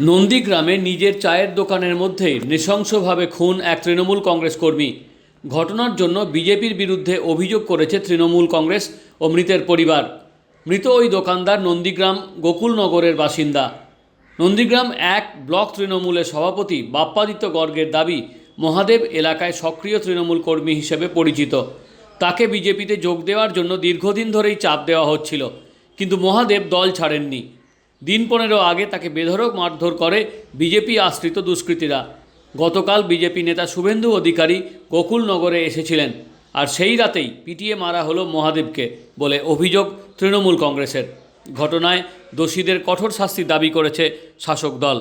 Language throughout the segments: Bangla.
নন্দীগ্রামে নিজের চায়ের দোকানের মধ্যে নৃশংসভাবে খুন এক তৃণমূল কংগ্রেস কর্মী। ঘটনার জন্য বিজেপির বিরুদ্ধে অভিযোগ করেছে তৃণমূল কংগ্রেস ও মৃতের পরিবার। মৃত ওই দোকানদার নন্দীগ্রাম গোকুলনগরের বাসিন্দা। নন্দীগ্রাম এক ব্লক তৃণমূলের সভাপতি বাপ্পাদিত্য গর্গের দাবি, মহাদেব এলাকায় সক্রিয় তৃণমূল কর্মী হিসেবে পরিচিত। তাকে বিজেপিতে যোগ দেওয়ার জন্য দীর্ঘদিন ধরেই চাপ দেওয়া হচ্ছিল। কিন্তু মহাদেব দল ছাড়েননি। দিন পনেরো আগে তাকে বেধরক মারধর করে বিজেপি আশ্রিত দুষ্কৃতীরা। গতকাল বিজেপি নেতা শুভেন্দু অধিকারী গোকুলনগরে এসেছিলেন আর সেই রাতেই পিটিয়ে মারা হলো মহাদেবকে বলে অভিযোগ তৃণমূল কংগ্রেসের। ঘটনায় দোষীদের কঠোর শাস্তি দাবি করেছে শাসক দল।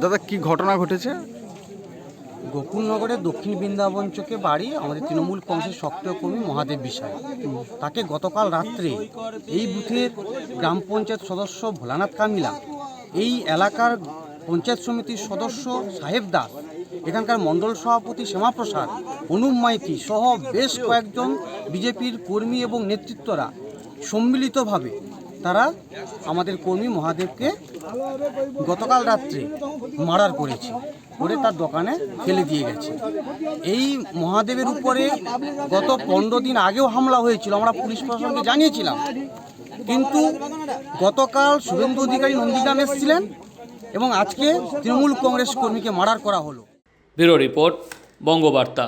দাদা, কি ঘটনা ঘটেছে? গোকুলনগরের দক্ষিণ বৃন্দাবন চোখে বাড়ি আমাদের তৃণমূল কংগ্রেসের সক্রিয় কর্মী মহাদেব বিষয় তাকে গতকাল রাত্রে এই বুথের গ্রাম পঞ্চায়েত সদস্য ভোলানাথ কামিলা এই এলাকার পঞ্চায়েত সমিতির সদস্য সাহেব দাস, এখানকার মণ্ডল সভাপতি শ্যামাপ্রসাদ, অনুপ মাইতি সহ বেশ কয়েকজন বিজেপির কর্মী এবং নেতৃত্বরা সম্মিলিতভাবে তারা আমাদের কর্মী মহাদেবকে গতকাল রাত্রে মার্ডার করেছে। করে তার দোকানে ফেলে দিয়ে গেছে। এই মহাদেবের উপরে গত পনেরো দিন আগেও হামলা হয়েছিল, আমরা পুলিশ প্রশাসনকে জানিয়েছিলাম। কিন্তু গতকাল শুভেন্দু অধিকারী নন্দীগ্রাম এসেছিলেন এবং আজকে তৃণমূল কংগ্রেস কর্মীকে মার্ডার করা হলো। Bureau report, Bangabarta.